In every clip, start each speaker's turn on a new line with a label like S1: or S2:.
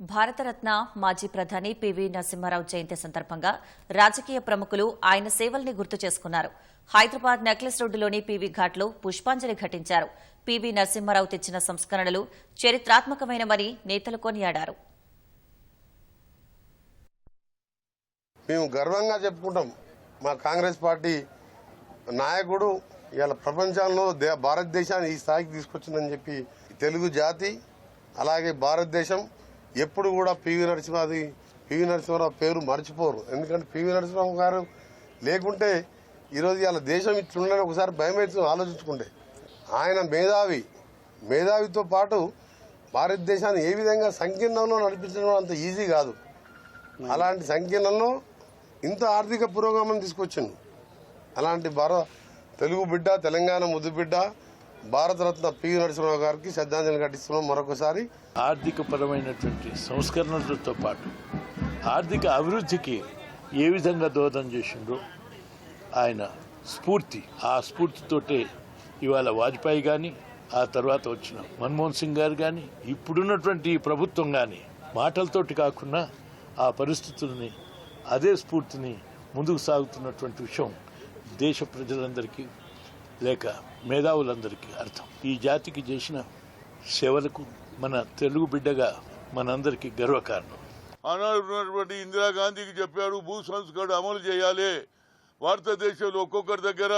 S1: భారతరత్న మాజీ ప్రధాని పివి నరసింహారావు జయంతి సందర్భంగా రాజకీయ ప్రముఖులు ఆయన సేవల్ని గుర్తు చేసుకున్నారు. హైదరాబాద్ నెక్లెస్ రోడ్డులోని పీవీ ఘాట్లో పుష్పాంజలి ఘటించారు. పివి నరసింహారావు తెచ్చిన సంస్కరణలు చరిత్రాత్మకమైనవని నేతలు కొనియాడారు.
S2: మేము గర్వంగా చెప్పుకుంటాం. మా కాంగ్రెస్ పార్టీ నాయకుడు ఇవాళ ప్రపంచంలో దే భారతదేశాన్ని ఈ స్థాయికి తీసుకొచ్చిందని చెప్పి తెలుగు జాతి అలాగే భారతదేశం ఎప్పుడు కూడా పివి నరసింహది పివి నరసింహరావు పేరు మర్చిపోరు. ఎందుకంటే పివి నరసింహరావు గారు లేకుంటే ఈరోజు ఇలా దేశం ఇట్లుండని ఒకసారి భయం వేసి ఆలోచించుకుంటే. ఆయన మేధావి మేధావితో పాటు భారతదేశాన్ని ఏ విధంగా సంకీర్ణంలో నడిపించడం అంత ఈజీ కాదు. అలాంటి సంకీర్ణంలో ఇంత ఆర్థిక పురోగమనం తీసుకొచ్చింది అలాంటి భారత తెలుగు బిడ్డ తెలంగాణ ముద్దు బిడ్డ భారతరత్న పి నరసింహరావు గారికి శ్రద్ధాంజలి ఘటిస్తున్నాం మరొకసారి.
S3: ఆర్థిక పరమైనటువంటి సంస్కరణలతో పాటు ఆర్థిక అభివృద్ధికి ఏ విధంగా దోహదం చేసిండ్రో ఆయన స్ఫూర్తి ఆ స్ఫూర్తితోటే ఇవాళ వాజ్పేయి కానీ ఆ తర్వాత వచ్చిన మన్మోహన్ సింగ్ గారు కానీ ఇప్పుడున్నటువంటి ఈ ప్రభుత్వం కానీ మాటలతోటి కాకుండా ఆ పరిస్థితుల్ని అదే స్ఫూర్తిని ముందుకు సాగుతున్నటువంటి విషయం దేశ ప్రజలందరికీ లేక మేధావులందరికీ అర్థం. ఈ జాతికి చేసిన సేవలకు మన తెలుగు బిడ్డగా మనందరికీ గర్వకారణం.
S4: ఆనాడు ఉన్నటువంటి ఇందిరాగాంధీకి చెప్పాడు భూ సంస్కరణ అమలు చేయాలి. భారతదేశంలో ఒక్కొక్కరి దగ్గర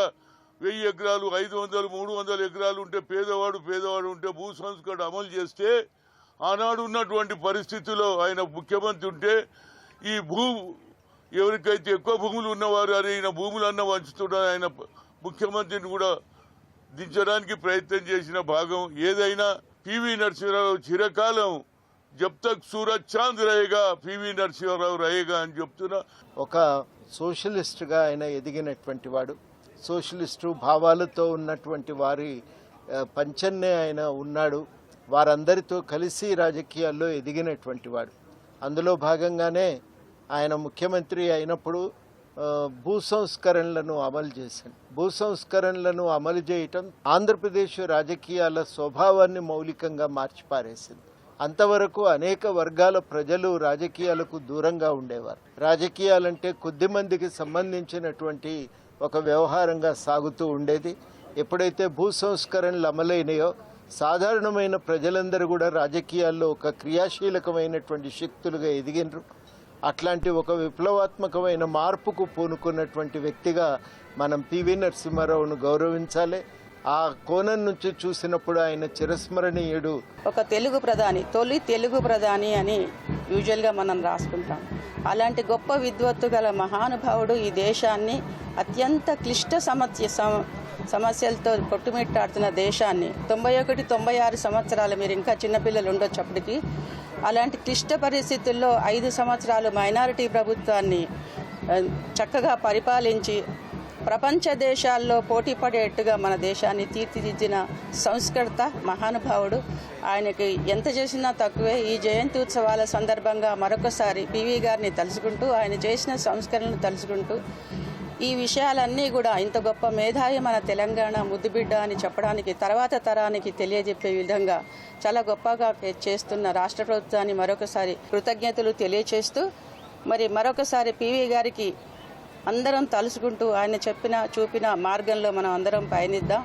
S4: వెయ్యి ఎకరాలు ఐదు వందలు మూడు వందల ఎకరాలు ఉంటే పేదవాడు పేదవాడు ఉంటే భూ సంస్కరణ అమలు చేస్తే ఆనాడు ఉన్నటువంటి పరిస్థితుల్లో ఆయన ముఖ్యమంత్రి ఉంటే ఈ భూ ఎవరికైతే ఎక్కువ భూములు ఉన్నవారు అరే ఈయన భూములన్న వంచుతున్నారు ఆయన ముఖ్యమంత్రిని కూడా దించడానికి ప్రయత్నం చేసిన భాగం ఏదైనా పివి నరసింహారావు చిరకాలం జబ్ తక్ సూరజ్ చాంద్ రహేగా పివి నరసింహారావు రహేగా అని చెప్తున్నా
S5: ఒక సోషలిస్ట్గా ఆయన ఎదిగినటువంటి వాడు. సోషలిస్టు భావాలతో ఉన్నటువంటి వారి పంచన్నే ఆయన ఉన్నాడు. వారందరితో కలిసి రాజకీయాల్లో ఎదిగినటువంటి వాడు. అందులో భాగంగానే ఆయన ముఖ్యమంత్రి అయినప్పుడు భూ సంస్కరణలను అమలు చేశాడు భూ సంస్కరణలను అమలు చేయటం ఆంధ్రప్రదేశ్ రాజకీయాల స్వభావాన్ని మౌలికంగా మార్చిపారేసింది. అంతవరకు అనేక వర్గాల ప్రజలు రాజకీయాలకు దూరంగా ఉండేవారు. రాజకీయాలంటే కొద్ది మందికి సంబంధించినటువంటి ఒక వ్యవహారంగా సాగుతూ ఉండేది. ఎప్పుడైతే భూ సంస్కరణలు అమలైనాయో సాధారణమైన ప్రజలందరూ కూడా రాజకీయాల్లో ఒక క్రియాశీలకమైనటువంటి శక్తులుగా ఎదిగినరు. అట్లాంటి ఒక విప్లవాత్మకమైన మార్పుకు పూనుకున్నటువంటి వ్యక్తిగా మనం పివి నరసింహారావును గౌరవించాలి. ఆ కోణం నుంచి చూసినప్పుడు ఆయన చిరస్మరణీయుడు.
S6: ఒక తెలుగు ప్రధాని తొలి తెలుగు ప్రధాని అని యూజువల్గా మనం రాసుకుంటాం. అలాంటి గొప్ప విద్వత్తు గల మహానుభావుడు ఈ దేశాన్ని అత్యంత క్లిష్ట సమస్య సమస్యలతో కొట్టుమిట్టాడుతున్న దేశాన్ని. తొంభై ఒకటి తొంభై ఆరు సంవత్సరాలు మీరు ఇంకా చిన్నపిల్లలు ఉండొచ్చు అప్పటికి. అలాంటి క్లిష్ట పరిస్థితుల్లో ఐదు సంవత్సరాలు మైనారిటీ ప్రభుత్వాన్ని చక్కగా పరిపాలించి ప్రపంచ దేశాల్లో పోటీ పడేట్టుగా మన దేశాన్ని తీర్చిదిద్దిన సంస్కృత మహానుభావుడు. ఆయనకి ఎంత చేసినా తక్కువే. ఈ జయంతి ఉత్సవాల సందర్భంగా మరొకసారి పివి గారిని తలుచుకుంటూ ఆయన చేసిన సంస్కరణలు తలుచుకుంటూ ఈ విషయాలన్నీ కూడా ఇంత గొప్ప మేధావి మన తెలంగాణ ముద్దుబిడ్డ అని చెప్పడానికి తర్వాత తరానికి తెలియజెప్పే విధంగా చాలా గొప్పగా చేస్తున్న రాష్ట్ర ప్రభుత్వాన్ని మరొకసారి కృతజ్ఞతలు తెలియచేస్తూ మరి మరొకసారి పివి గారికి అందరం తలుసుకుంటూ ఆయన చెప్పిన చూపిన మార్గంలో మనం అందరం పయనిద్దాం.